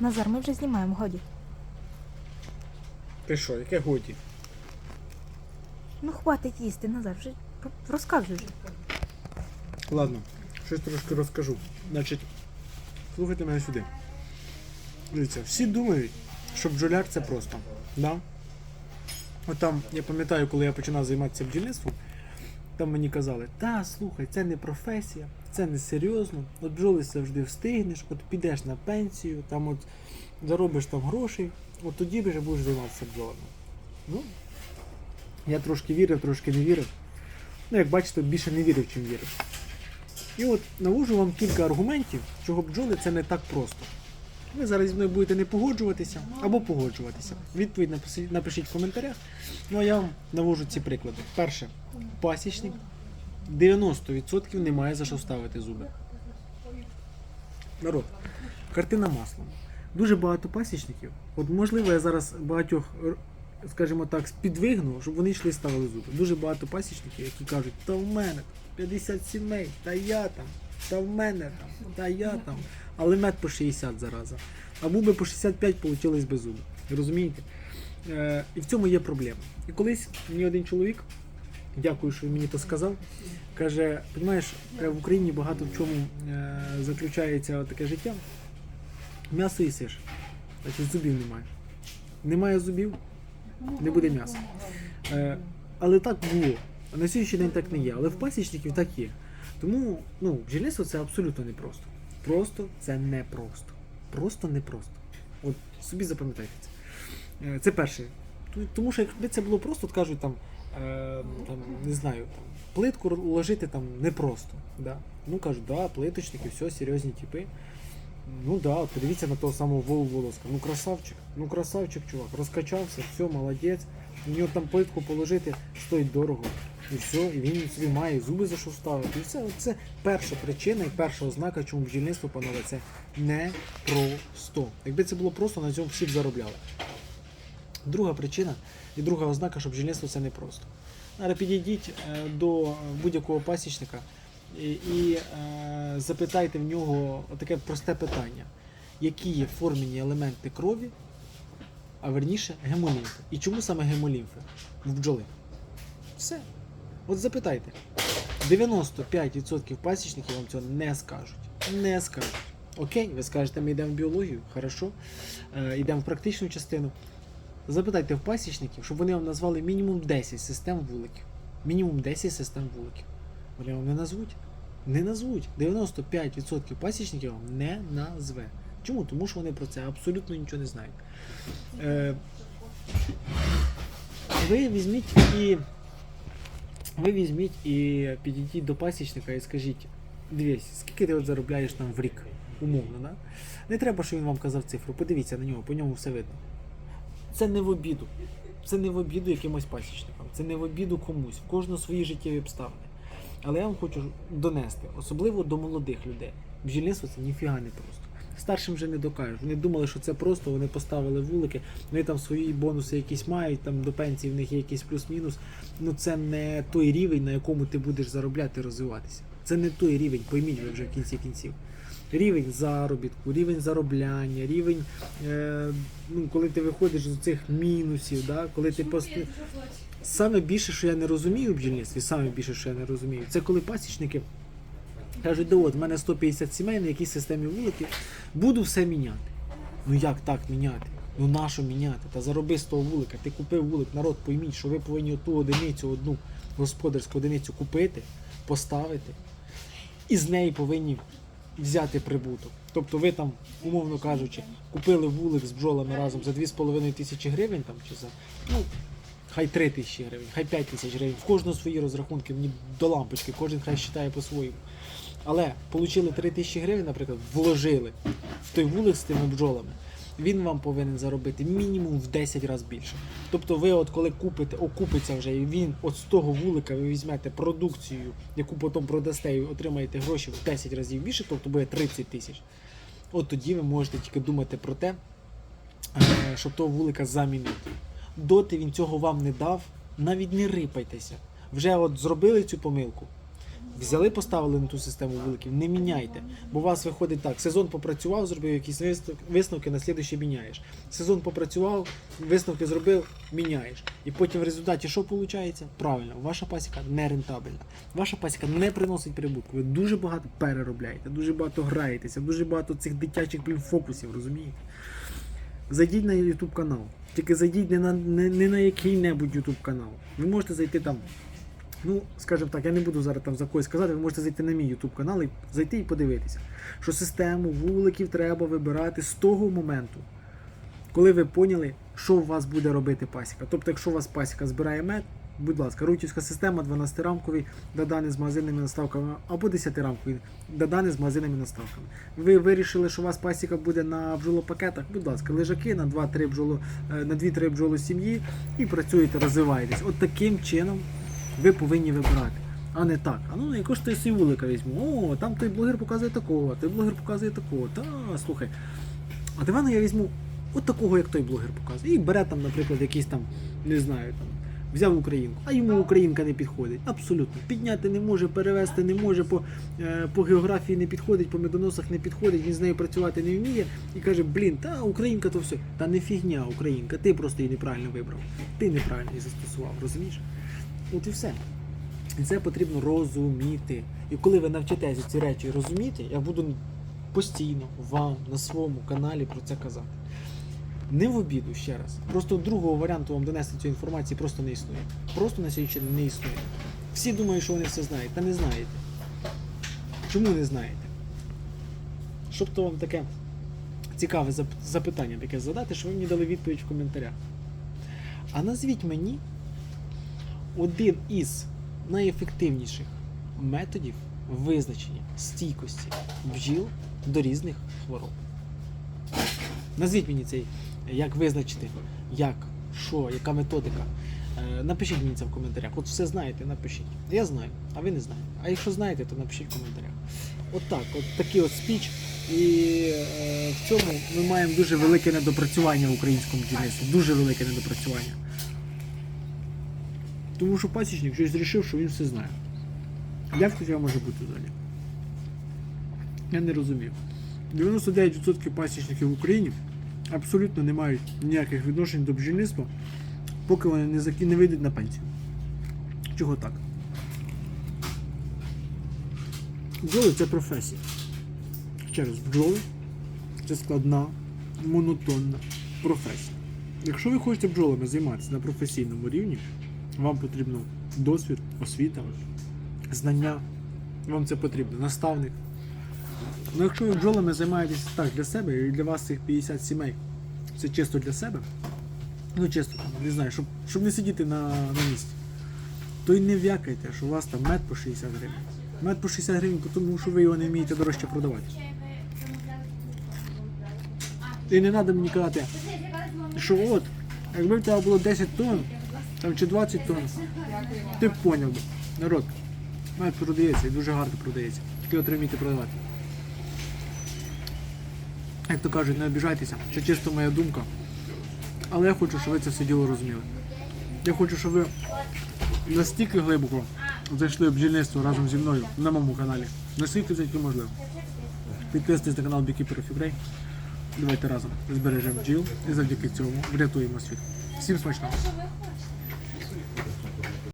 Назар, ми вже знімаємо, годі. Ти що, яке годі? Ну хватить їсти, Назар, вже розказуй вже. Ладно, щось трошки розкажу. Значить, слухайте мене сюди. Дивіться, всі думають, що бджоляр це просто. Да? От там, я пам'ятаю, коли я починав займатися бджільництвом, там мені казали, та слухай, це не професія, це не серйозно, от бджоли завжди встигнеш, от підеш на пенсію, там от заробиш там грошей, от тоді вже будеш займатися бджолами. Ну, я трошки вірив, трошки не вірив. Ну, як бачите, більше не вірив, чим вірив. І от навожу вам кілька аргументів, чого бджоли це не так просто. Ви зараз зі мною будете не погоджуватися або погоджуватися. Відповідь напишіть в коментарях. Ну а я вам навожу ці приклади. Перше, пасічник 90% не має за що ставити зуби. Народ, картина маслом. Дуже багато пасічників. От можливо, я зараз багатьох, скажімо так, спідвигну, щоб вони йшли і ставили зуби. Дуже багато пасічників, які кажуть, та в мене 50 сімей, та я там, та в мене там, та я там. Але мед по 60 зараза. А буби по 65 получились без зуби. Розумієте? Е, і в цьому є проблема. І колись мені один чоловік, дякую, що він мені то сказав, каже: розумієш, в Україні багато в чому е, заключається таке життя. М'ясо їсиш, значить зубів немає. Немає зубів, не буде м'яса. Е, але так було. А на сьогоднішній день так не є. Але в пасічників так є. Тому ну, бджільництво це абсолютно непросто. Просто це непросто. Просто непросто. От собі запам'ятайте це. Е, Це перше. Тому що якби це було просто, от кажуть там, е, там не знаю, плитку ложити там непросто. Да? Ну кажуть, да, плиточники, все, серйозні типи. Ну да, от подивіться на того самого Вову Волоска. Ну красавчик, ну красавчик, чувак, розкачався, все, молодець. У нього там плитку положити стоїть дорого. І все, і він собі має зуби за що вставити. І все, це перша причина і перша ознака, чому бджільництво, панове, це не просто. Якби це було просто, на цьому всі б заробляли. Друга причина і друга ознака, що бджільництво це не просто. Зараз підійдіть е, до будь-якого пасічника і, і е, запитайте в нього таке просте питання: які є формені елементи крові, а верніше гемолімфи. І чому саме гемолімфи в бджоли? Все. От запитайте. 95% пасічників вам цього не скажуть. Не скажуть. Окей, ви скажете, ми йдемо в біологію, хорошо. Е, йдемо в практичну частину. Запитайте в пасічників, щоб вони вам назвали мінімум 10 систем вуликів. Мінімум 10 систем вуликів. Вони вам не назвуть. Не назвуть. 95% пасічників вам не назве. Чому? Тому що вони про це абсолютно нічого не знають. Е, ви візьміть і. Ви візьміть і підійдіть до пасічника і скажіть, дивись, скільки ти от заробляєш там в рік, умовно, да? Не треба, щоб він вам казав цифру. Подивіться на нього, по ньому все видно. Це не в обіду. Це не в обіду якимось пасічникам, це не в обіду комусь, в кожного свої життєві обставини. Але я вам хочу донести, особливо до молодих людей. Бджільництво це ніфіга не просто. Старшим вже не докажуть. Вони думали, що це просто, вони поставили вулики, вони там свої бонуси якісь мають, там до пенсії в них є якийсь плюс-мінус. Ну це не той рівень, на якому ти будеш заробляти розвиватися. Це не той рівень, пойміть ви вже в кінці кінців. Рівень заробітку, рівень заробляння, рівень, е, ну, коли ти виходиш з цих мінусів, да, коли ти пост... Саме більше, що я не розумію в бджільництві, саме більше, що я не розумію, це коли пасічники кажуть, да от, в мене 150 сімей, на якій системі вуликів, буду все міняти. Ну як так міняти? Ну на що міняти? Та зароби з того вулика. Ти купив вулик, народ, пойміть, що ви повинні ту одиницю, одну господарську одиницю купити, поставити, і з неї повинні взяти прибуток. Тобто ви там, умовно кажучи, купили вулик з бджолами разом за 2,5 тисячі гривень там, чи за ну, хай 3 тисячі гривень, хай 5 тисяч гривень. В кожного свої розрахунки, мені до лампочки, кожен хай вважає по-своєму. Але отримали 3 тисячі гривень, наприклад, вложили в той вулик з тими бджолами. Він вам повинен заробити мінімум в 10 разів більше. Тобто ви, от коли купите, окупиться вже, і він от з того вулика ви візьмете продукцію, яку потім продасте і отримаєте гроші в 10 разів більше, тобто буде 30 тисяч. От тоді ви можете тільки думати про те, е, щоб того вулика замінити. Доти він цього вам не дав, навіть не рипайтеся. Вже от зробили цю помилку. Взяли, поставили на ту систему вуликів, не міняйте. Бо у вас виходить так: сезон попрацював, зробив якісь висновки, на слідуючий міняєш. Сезон попрацював, висновки зробив, міняєш. І потім в результаті що виходить? Правильно, ваша пасіка не рентабельна. Ваша пасіка не приносить прибутку. Ви дуже багато переробляєте, дуже багато граєтеся, дуже багато цих дитячих блін, фокусів, розумієте? Зайдіть на YouTube канал. Тільки зайдіть не на, не, не на який-небудь YouTube канал. Ви можете зайти там. Ну, скажімо так, я не буду зараз там за когось сказати, ви можете зайти на мій YouTube канал і зайти і подивитися, що систему вуликів треба вибирати з того моменту, коли ви поняли, що у вас буде робити пасіка. Тобто, якщо у вас пасіка збирає мед, будь ласка, рутівська система 12-рамковий додани з магазинними наставками або 10-рамковий додани з магазинними наставками. Ви вирішили, що у вас пасіка буде на бджолопакетах, будь ласка, лежаки на 2-3 бджоло, е, на 2-3 бджоло сім'ї і працюєте, розвиваєтесь. От таким чином ви повинні вибирати. А не так. А ну ж ти сівулика візьму? О, там той блогер показує такого, той блогер показує такого. Та слухай. А дивано я візьму от такого, як той блогер показує. І бере там, наприклад, якийсь там, не знаю, там, взяв українку, а йому українка не підходить. Абсолютно. Підняти не може, перевести не може, по, е, по географії не підходить, по медоносах не підходить, він з нею працювати не вміє і каже, блін, та українка то все. Та не фігня, українка, ти просто її неправильно вибрав. Ти неправильно її застосував, розумієш? От і все. І це потрібно розуміти. І коли ви навчитеся ці речі розуміти, я буду постійно вам на своєму каналі про це казати. Не в обіду ще раз. Просто другого варіанту вам донести цю інформацію просто не існує. Просто на сьогодні не існує. Всі думають, що вони все знають, та не знаєте. Чому не знаєте? Щоб то вам таке цікаве запитання таке задати, що ви мені дали відповідь в коментарях. А назвіть мені один із найефективніших методів визначення стійкості бджіл до різних хвороб. Назвіть мені цей, як визначити, як, що, яка методика. Е, Напишіть мені це в коментарях. От все знаєте, напишіть. Я знаю, а ви не знаєте. А якщо знаєте, то напишіть в коментарях. От так, от такий от спіч. І е, в цьому ми маємо дуже велике недопрацювання в українському бджільництві. Дуже велике недопрацювання. Тому що пасічник щось вирішив, що він все знає. Як таке може бути взагалі? Я не розумію. 99% пасічників в Україні абсолютно не мають ніяких відношень до бджільництва, поки вони не, закі... не вийдуть на пенсію. Чого так? Бджоли це професія. Ще раз, бджоли це складна, монотонна професія. Якщо ви хочете бджолами займатися на професійному рівні, вам потрібно досвід, освіта, знання. Вам це потрібно, наставник. Ну, якщо ви бджолами займаєтесь так для себе, і для вас цих 50 сімей, це чисто для себе, ну чисто, не знаю, щоб, щоб не сидіти на, на місці, то й не в'якайте, що у вас там мед по 60 гривень. Мед по 60 гривень, тому що ви його не вмієте дорожче продавати. І не треба мені казати, що от, якби в тебе було 10 тонн, там чи 20 тонн, ти б поняв би. Народ, мед продається і дуже гарно продається. Тільки треба продавати. Як то кажуть, не обіжайтеся, це чисто моя думка. Але я хочу, щоб ви це все діло розуміли. Я хочу, щоб ви настільки глибоко зайшли в бджільництво разом зі мною на моєму каналі. Наскільки це можливо. Підписуйтесь на канал of Ukraine. Давайте разом збережемо бджіл і завдяки цьому врятуємо світ. Всім смачного!